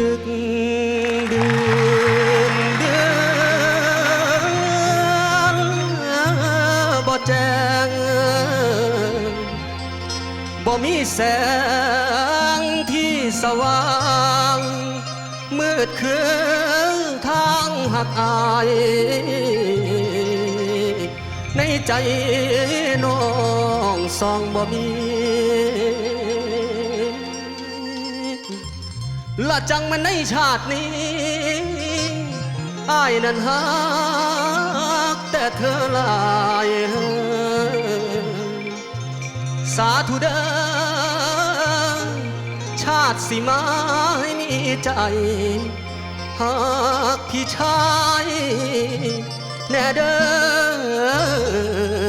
ดึกดื่นเดือนบ่แจ้งบ่มีแสงที่สว่าง มืดคือทางหักอาย ในใจน้องสองบ่มี ละจังมันในชาตินี้อายนั้นหักแต่เธอหลายสาธุเด้อชาติสิมาให้มีใจหากพี่ชายแน่เด้อ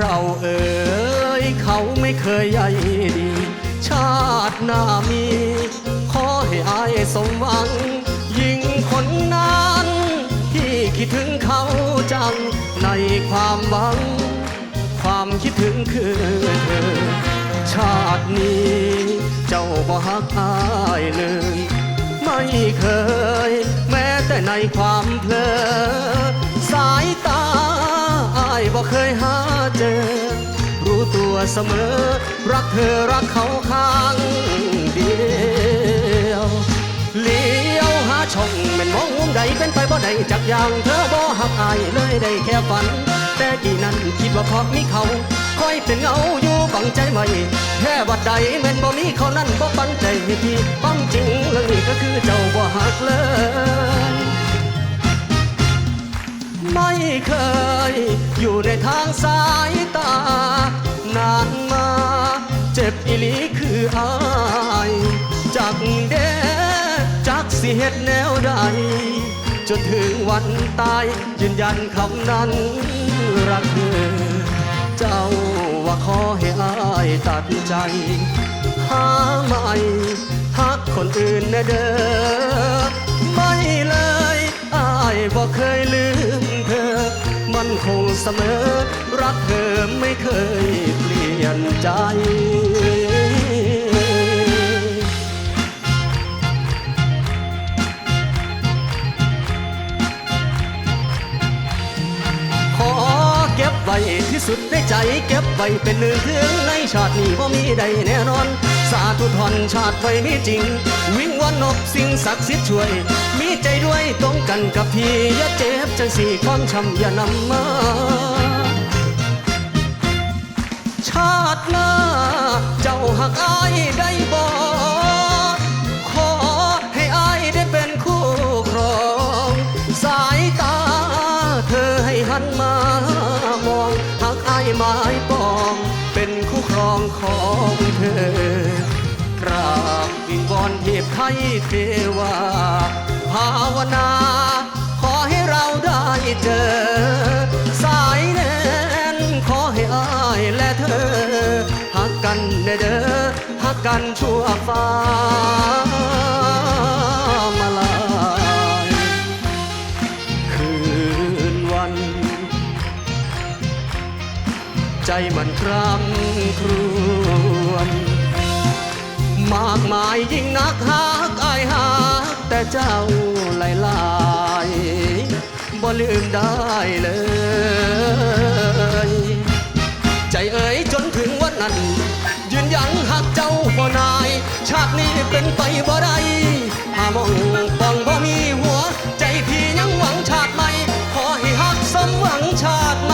เราเอ่ยเขาไม่เคยใยดี ชาติหน้ามี ขอให้อายสมหวัง ยิ่งคนนั้นที่คิดถึงเขาจัง ในความหวัง ความคิดถึงคือเธอ ชาตินี้ เจ้าบ่ฮักอายเลยไม่เคย แม้แต่ในความเพลอสายตาายบ่เคยหาเจอ รู้ตัวเสมอ รักเธอรักเขาข้างเดียวเลี้ยวหาช่องแม่นมองมุมใดเป็นไปบ่ได้จักอย่างเธอบ่หักอายเลยได้แค่ฝัน แต่กี่นั้นคิดว่าเพราะมีเขาคอยเป็นเงาอยู่บังใจใหม่แค่วัดใดแม่นบ่มีเขานั้นบ่ปันใจให้พี่ปังจริงเรื่องนี้ก็คือเจ้าบ่หักเลย สายตานานมาเจ็บอีลีคืออายจากเดจากเสิเหตุแนวใด จนถึงวันตายยืนยันคำนั้นรักเธอเจ้าว่าขอให้อายตัดใจ หาใหม่ฮักคนอื่นนะเด้อไม่เลยอายบอกเคยลืม มันคงเสมอ รักเธอไม่เคยเปลี่ยนใจขอเก็บไว้ที่สุดในใจเก็บไว้เป็นหนึ่งถึงในชาตินี้บ่มีใดแน่นอนาธุทอนชาติไว้มีจริง วิ่งวันนบสิ่งศักดิ์สิทธิ์ช่วย มีใจด้วยตรงกันกับพี่อย่าเจ็บจังสี่ความช้ำอย่านำมา ชาติหน้า เจ้าหักอายได้บ่ อนเทพไทยเทวา ภาวนา ขอให้เราได้เจอ สายแน่นขอให้อายและเธอ หักกันแน่เด้อหักกันชั่วฟ้ามาลายคืนวัน ใจมันคร่ำครวญมากมายยิ่งนักหา เจ้าหลายหลายบ่ลืมได้เลย ใจเอ๋ยจนถึงวันนั้น ยืนยันหักเจ้าบ่นาย ชาตินี้เป็นไปบ่ได้หามองปองบ่มีหัว ใจพี่ยังหวังชาติใหม่ ขอให้หักสมหวังชาติใหม่